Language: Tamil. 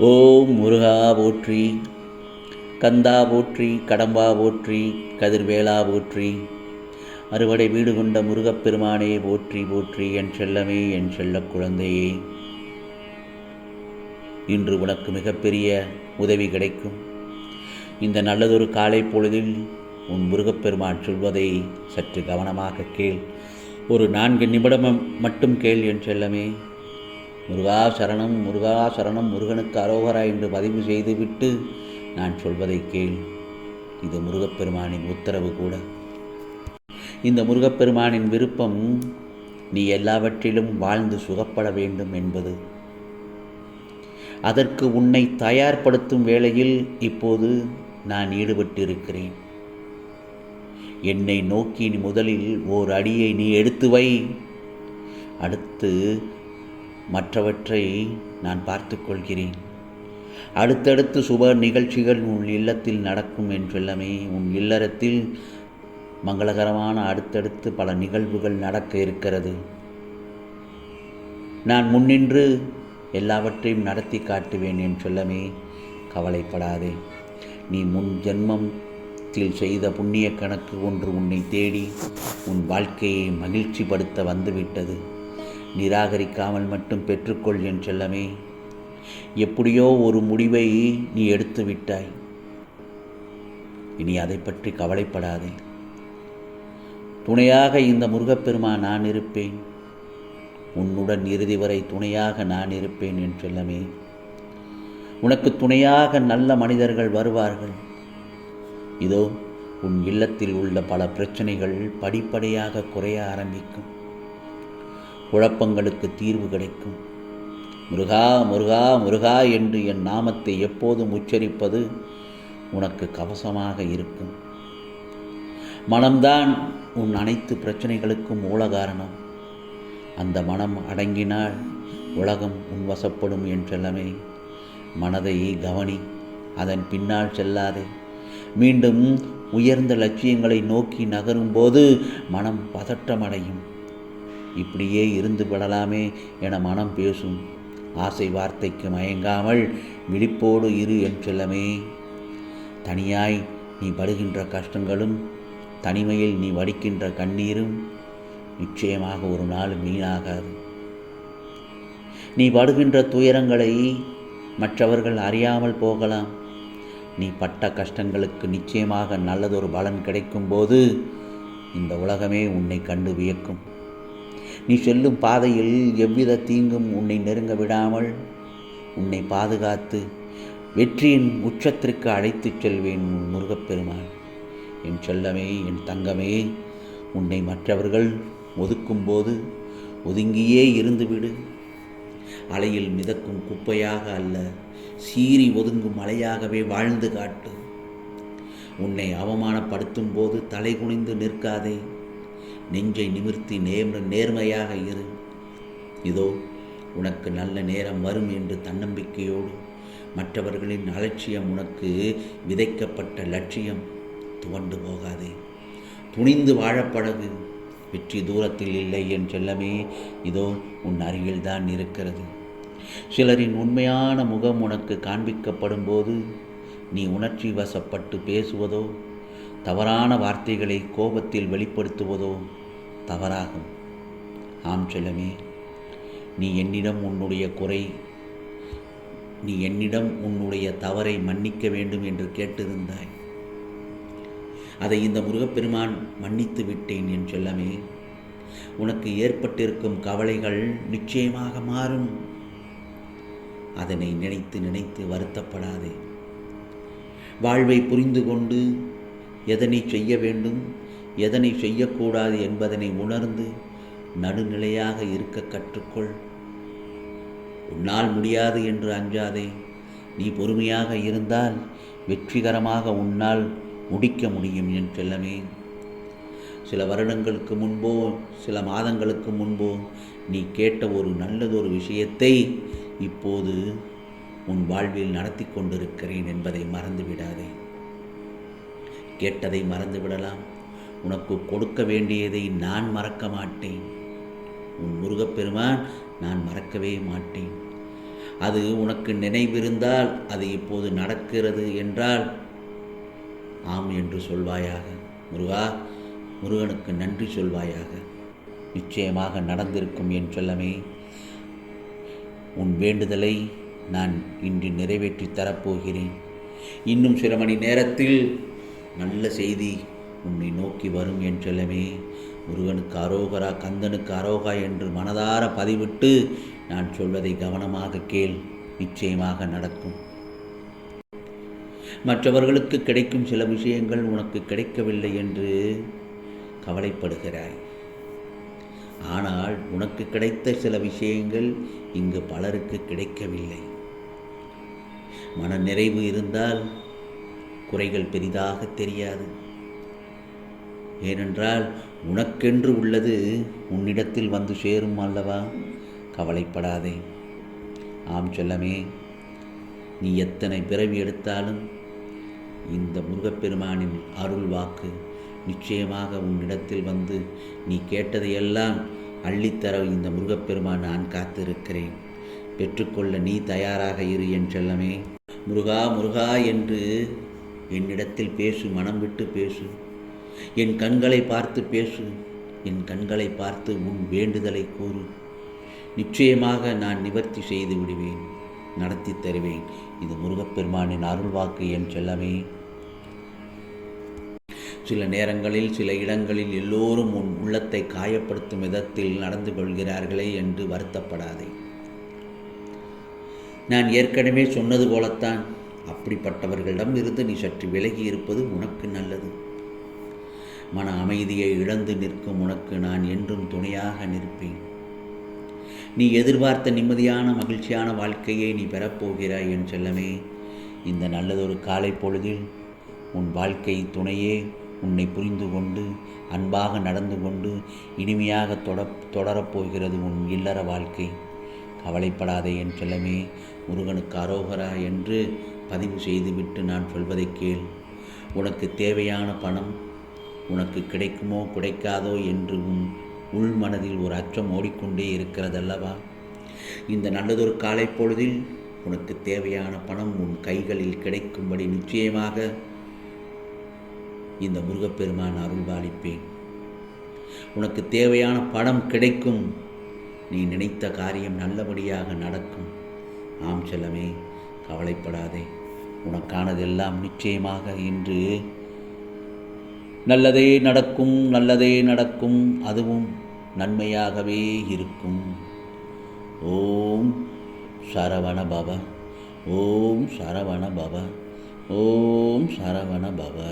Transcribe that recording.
ஓம் முருகா போற்றி கந்தா போற்றி கடம்பா போற்றி கதிர்வேலா போற்றி அறுவடை வீடு கொண்ட முருகப்பெருமானே போற்றி போற்றி என் செல்லமே என் செல்ல குழந்தையே. இன்று உனக்கு மிகப்பெரிய உதவி கிடைக்கும். இந்த நல்லதொரு காலை பொழுதில் உன் முருகப்பெருமான் சொல்வதை சற்று கவனமாக கேள். ஒரு நான்கு நிமிடம் மட்டும் கேள் என் செல்லமே. முருகா சரணம் முருகா சரணம் முருகனுக்கு அரோகரா என்று பதிவு செய்துவிட்டு நான் சொல்வதை கேள். இது முருகப்பெருமானின் உத்தரவு கூட. இந்த முருகப்பெருமானின் விருப்பம் நீ எல்லாவற்றிலும் வாழ்ந்து சுகப்பட வேண்டும் என்பது. அதற்கு உன்னை தயார்படுத்தும் வேளையில் இப்போது நான் ஈடுபட்டிருக்கிறேன். என்னை நோக்கி முதலில் ஓர் அடியை நீ எடுத்து வை. அடுத்து மற்றவற்றை நான் பார்த்து கொள்கிறேன். அடுத்தடுத்து சுப நிகழ்ச்சிகள் உன் இல்லத்தில் நடக்கும் என்றெல்லாமே உன் இல்லறத்தில் மங்களகரமான அடுத்தடுத்து பல நிகழ்வுகள் நடக்க இருக்கிறது. நான் முன்னின்று எல்லாவற்றையும் நடத்தி காட்டுவேன் என் சொல்லமே கவலைப்படாதே. நீ முன் ஜென்மம் ஜென்மத்தில் செய்த புண்ணிய கணக்கு ஒன்று உன்னை தேடி உன் வாழ்க்கையை மகிழ்ச்சிப்படுத்த வந்துவிட்டது. நிராகரிக்காமல் மட்டும் பெற்றுக்கொள் என் செல்லமே. எப்படியோ ஒரு முடிவை நீ எடுத்து விட்டாய். இனி அதை பற்றி கவலைப்படாதே. துணையாக இந்த முருகப்பெருமா நான் இருப்பேன். உன்னுடன் இறுதி வரை துணையாக நான் இருப்பேன் என் செல்லமே. உனக்கு துணையாக நல்ல மனிதர்கள் வருவார்கள். இதோ உன் இல்லத்தில் உள்ள பல பிரச்சனைகள் படிப்படியாக குறைய ஆரம்பிக்கும். குழப்பங்களுக்கு தீர்வு கிடைக்கும். முருகா முருகா முருகா என்று என் நாமத்தை எப்போதும் உச்சரிப்பது உனக்கு கவசமாக இருக்கும். மனம்தான் உன் அனைத்து பிரச்சனைகளுக்கும் மூல காரணம். அந்த மனம் அடங்கினால் உலகம் உன்வசப்படும் என்றெல்லாமே மனதை கவனி அதன் பின்னால் செல்லாதே. மீண்டும் உயர்ந்த லட்சியங்களை நோக்கி நகரும்போது மனம் பதற்றமடையும் இப்படியே இருந்து விடலாமே என மனம் பேசும். ஆசை வார்த்தைக்கு மயங்காமல் விழிப்போடு இரு என்றெல்லாமே தனியாய் நீ படுகின்ற கஷ்டங்களும் தனிமையில் நீ வடிக்கின்ற கண்ணீரும் நிச்சயமாக ஒரு நாள் வீணாகாது. நீ படுகின்ற துயரங்களை மற்றவர்கள் அறியாமல் போகலாம். நீ பட்ட கஷ்டங்களுக்கு நிச்சயமாக நல்லதொரு பலன் கிடைக்கும்போது இந்த உலகமே உன்னை கண்டு வியக்கும். நீ செல்லும் பாதையில் எவ்வித தீங்கும் உன்னை நெருங்க விடாமல் உன்னை பாதுகாத்து வெற்றியின் உச்சத்திற்கு அழைத்துச் செல்வேன் உன் முருகப்பெருமான் என் செல்லமே என் தங்கமே உன்னை மற்றவர்கள் ஒதுக்கும்போது ஒதுங்கியே இருந்துவிடு. அலையில் மிதக்கும் குப்பையாக அல்ல சீறி ஒதுங்கும் மலையாகவே வாழ்ந்து காட்டு. உன்னை அவமானப்படுத்தும் போது தலை குனிந்து நிற்காதே நெஞ்சை நிமிர்த்தி நேர்ம நேர்மையாக இரு. இதோ உனக்கு நல்ல நேரம் வரும் என்று தன்னம்பிக்கையோடு மற்றவர்களின் அலட்சியம் உனக்கு விதைக்கப்பட்ட லட்சியம் துவண்டு போகாதே. துணிந்து வாழப்படகு வெற்றி தூரத்தில் இல்லை என் செல்லமே இதோ உன் அருகில்தான் இருக்கிறது. சிலரின் உண்மையான முகம் உனக்கு காண்பிக்கப்படும் போது நீ உணர்ச்சி வசப்பட்டு பேசுவதோ தவறான வார்த்தைகளை கோபத்தில் வெளிப்படுத்துவதோ தவறாகும். ஆம் செல்லமே நீ என்னிடம் உன்னுடைய குறை நீ என்னிடம் உன்னுடைய தவறை மன்னிக்க வேண்டும் என்று கேட்டிருந்தாய். அதை இந்த முருகப்பெருமான் மன்னித்து விட்டேன் என் சொல்லமே உனக்கு ஏற்பட்டிருக்கும் கவலைகள் நிச்சயமாக மாறும். அதனை நினைத்து நினைத்து வருத்தப்படாதே. வாழ்வை புரிந்து கொண்டு எதனை செய்ய வேண்டும் எதனை செய்யக்கூடாது என்பதனை உணர்ந்து நடுநிலையாக இருக்க கற்றுக்கொள். உன்னால் முடியாது என்று அஞ்சாதே. நீ பொறுமையாக இருந்தால் வெற்றிகரமாக உன்னால் முடிக்க முடியும் என் செல்லமே. சில வருடங்களுக்கு முன்போ சில மாதங்களுக்கு முன்போ நீ கேட்ட ஒரு நல்லதொரு விஷயத்தை இப்போது உன் வாழ்வில் நடத்தி கொண்டிருக்கிறேன் என்பதை மறந்துவிடாதே. கேட்டதை மறந்துவிடலாம். உனக்கு கொடுக்க வேண்டியதை நான் மறக்க மாட்டேன். உன் முருகப்பெருமான் நான் மறக்கவே மாட்டேன். அது உனக்கு நினைவிருந்தால் அது இப்போது நடக்கிறது என்றால் ஆம் என்று சொல்வாயாக. முருகா முருகனுக்கு நன்றி சொல்வாயாக. நிச்சயமாக நடந்திருக்கும் என் சொல்லமே. உன் வேண்டுதலை நான் இன்று நிறைவேற்றி தரப்போகிறேன். இன்னும் சில மணி நேரத்தில் நல்ல செய்தி உன்னை நோக்கி வரும் என் சொல்லமே. முருகனுக்கு அரோகரா கந்தனுக்கு அரோகா என்று மனதார பதிவிட்டு நான் சொல்வதை கவனமாக கேள். நிச்சயமாக நடக்கும். மற்றவர்களுக்கு கிடைக்கும் சில விஷயங்கள் உனக்கு கிடைக்கவில்லை என்று கவலைப்படுகிறாய். ஆனால் உனக்கு கிடைத்த சில விஷயங்கள் இங்கு பலருக்கு கிடைக்கவில்லை. மன நிறைவு இருந்தால் குறைகள் பெரிதாக தெரியாது. ஏனென்றால் உனக்கென்று உள்ளது உன்னிடத்தில் வந்து சேரும் அல்லவா? கவலைப்படாதே. ஆம் சொல்லமே நீ எத்தனை பிறவி எடுத்தாலும் இந்த முருகப்பெருமானின் அருள் வாக்கு நிச்சயமாக உன்னிடத்தில் வந்து நீ கேட்டதையெல்லாம் அள்ளித்தர இந்த முருகப்பெருமான் நான் காத்திருக்கிறேன். பெற்றுக்கொள்ள நீ தயாராக இரு என் செல்லமே. முருகா முருகா என்று என்னிடத்தில் பேசு மனம் விட்டு பேசு. என் கண்களை பார்த்து பேசு என் கண்களை பார்த்து உன் வேண்டுதலை கூறு. நிச்சயமாக நான் நிவர்த்தி செய்து விடுவேன் நடத்தி தருவேன். இது முருகப்பெருமானின் அருள்வாக்கு என் செல்லமே. சில நேரங்களில் சில இடங்களில் எல்லோரும் உன் உள்ளத்தை காயப்படுத்தும் விதத்தில் நடந்து கொள்கிறார்களே என்று வருத்தப்படாதே. நான் ஏற்கனவே சொன்னது போலத்தான். அப்படிப்பட்டவர்களிடம் இருந்து நீ சற்று விலகி இருப்பது உனக்கு நல்லது. மன அமைதியை இழந்து நிற்கும் உனக்கு நான் என்றும் துணையாக நிற்பேன். நீ எதிர்பார்த்த நிம்மதியான மகிழ்ச்சியான வாழ்க்கையை நீ பெறப்போகிறாய் என் செல்லமே. இந்த நல்லதொரு காலை பொழுதில் உன் வாழ்க்கை துணையே உன்னை புரிந்து கொண்டு அன்பாக நடந்து கொண்டு இனிமையாக தொட தொடரப்போகிறது உன் இல்லற வாழ்க்கை. கவலைப்படாதே என் செல்லமே முருகனுக்கு அரோகரா என்று பதிவு செய்துவிட்டு நான் சொல்வதை கேள். உனக்கு தேவையான பணம் உனக்கு கிடைக்குமோ கிடைக்காதோ என்று உன் உள் மனதில் ஒரு அச்சம் ஓடிக்கொண்டே இருக்கிறதல்லவா? இந்த நல்லதொரு காலை பொழுதில் உனக்கு தேவையான பணம் உன் கைகளில் கிடைக்கும்படி நிச்சயமாக இந்த முருகப்பெருமான் அருள்பாலிப்பேன். உனக்கு தேவையான பணம் கிடைக்கும். நீ நினைத்த காரியம் நல்லபடியாக நடக்கும். ஆம் செல்லமே கவலைப்படாதே. உனக்கானதெல்லாம் நிச்சயமாக இன்று நல்லதே நடக்கும் நல்லதே நடக்கும். அதுவும் நன்மையாகவே இருக்கும். ஓம் சரவண பவ ஓம் சரவண பவ ஓம் சரவண பவ.